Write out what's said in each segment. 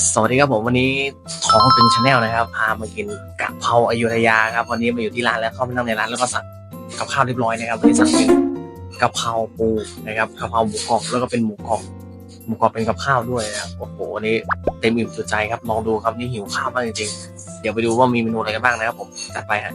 สวัสดีครับผมวันนี้ท้องตึงชาแนลนะครับ พามากินกะเพราอยุธยาครับวันนี้มาอยู่ที่ร้านแล้วเข้าไปนั่งในร้านแล้วก็สั่งกับข้าวเรียบร้อยนะครับวันนี้สั่งเป็นกะเพราปูนะครับกะเพราหมูกรอบแล้วก็เป็นหมูกรอบหมูกรอบเป็นกับข้าวด้วยนะครับโอ้โหวันนี้เต็มอิ่มสุดใจครับลองดูครับนี่หิวข้าวมากจริงๆเดี๋ยวไปดูว่ามีเมนูอะไรกันบ้างนะครับผมจัดไปฮะ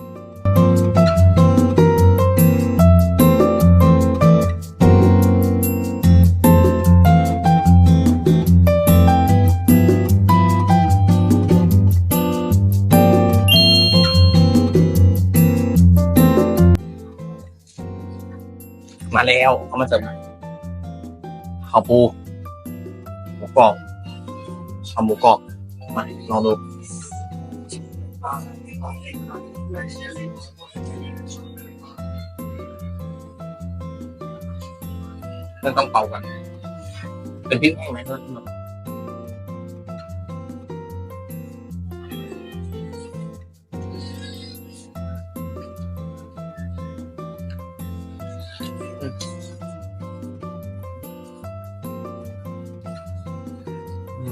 มาแล้วเขามาเสิร์ฟข้าวปูหมูกรอบข้าวหมูกรอบมาลองดูเรื่ต้องเป่ากัน เป็นพริกแห้งไหม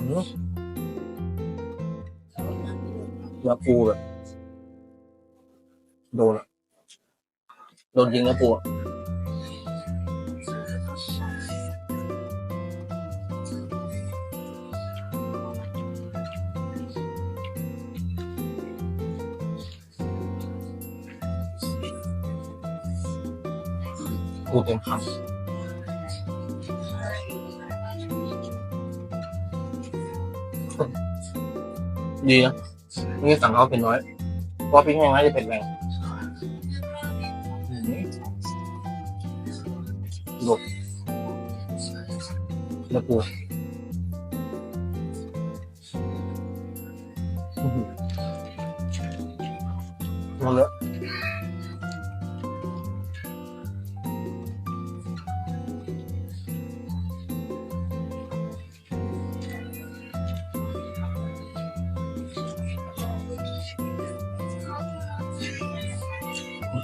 เพื่อนอืมเนื้อปูแบบโดนอะโดนจริงเนื้อปูอะปูเต็มคำ ดีนะนี่สั่งเขาเป็นน้อยเพราะพริกแห้งน่าจะเป็นแรงหลบแล้วกูหมดแล้ว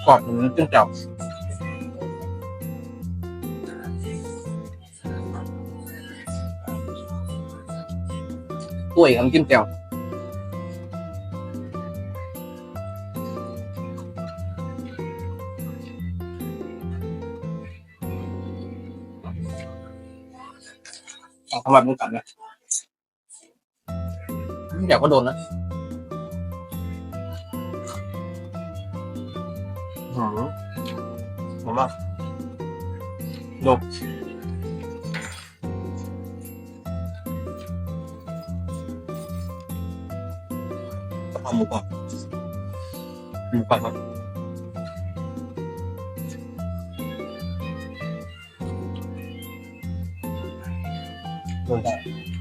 กรอบเหมือนจิ้มแจ่วกล้วยกับน้ำจิ้มแจ่วเอาเข้ามาเป็นกันนะน้ำแจ่วก็โดนนะ หืมหอมมากดูกะเ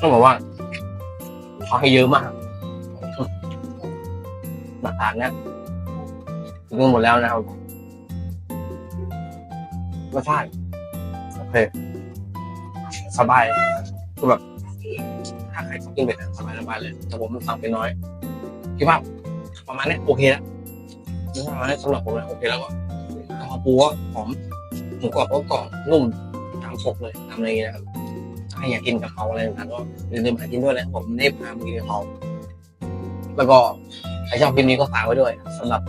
ต้องบอกว่าเขาให้เยอะมากหลักฐานนี่ยถึงหมดแล้วนะครับรสชาติโอเคสบายคือแบบถ้าใครชอบกินเผ็ดสบายสบายเลย แต่ผมสั่งไปน้อยคิดว่าประมาณนี้โอเคแล้วประมาณนี้สำหรับผมนะโอเคแล้วก็กะเพราปูก็หอมหมูกรอบก็กรอบนุ่มตามปกเลยตามอะไรอย่างเงี้ยครับ ถ้อยากกินกะเพราอะไรต่างๆก็อย่าลืมหากินด้วยนะครับผมนี่พามากินกะเพราแล้วก็ใครชอบคลิปนี้ก็ฝากไว้ด้วยสำหรับ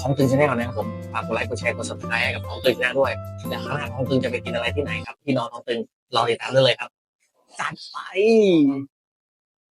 ของตึงชาแนลนะครับผมฝากกดไลค์กดแชร์กด subscribe ให้กับน้องตึงนลด้วยเดี๋ยวข้างหน้าน้องตึงจะไปกินอะไรที่ไหนครับ พี่น้องน้องตึงรอติดตามได้เลยครับจัดไป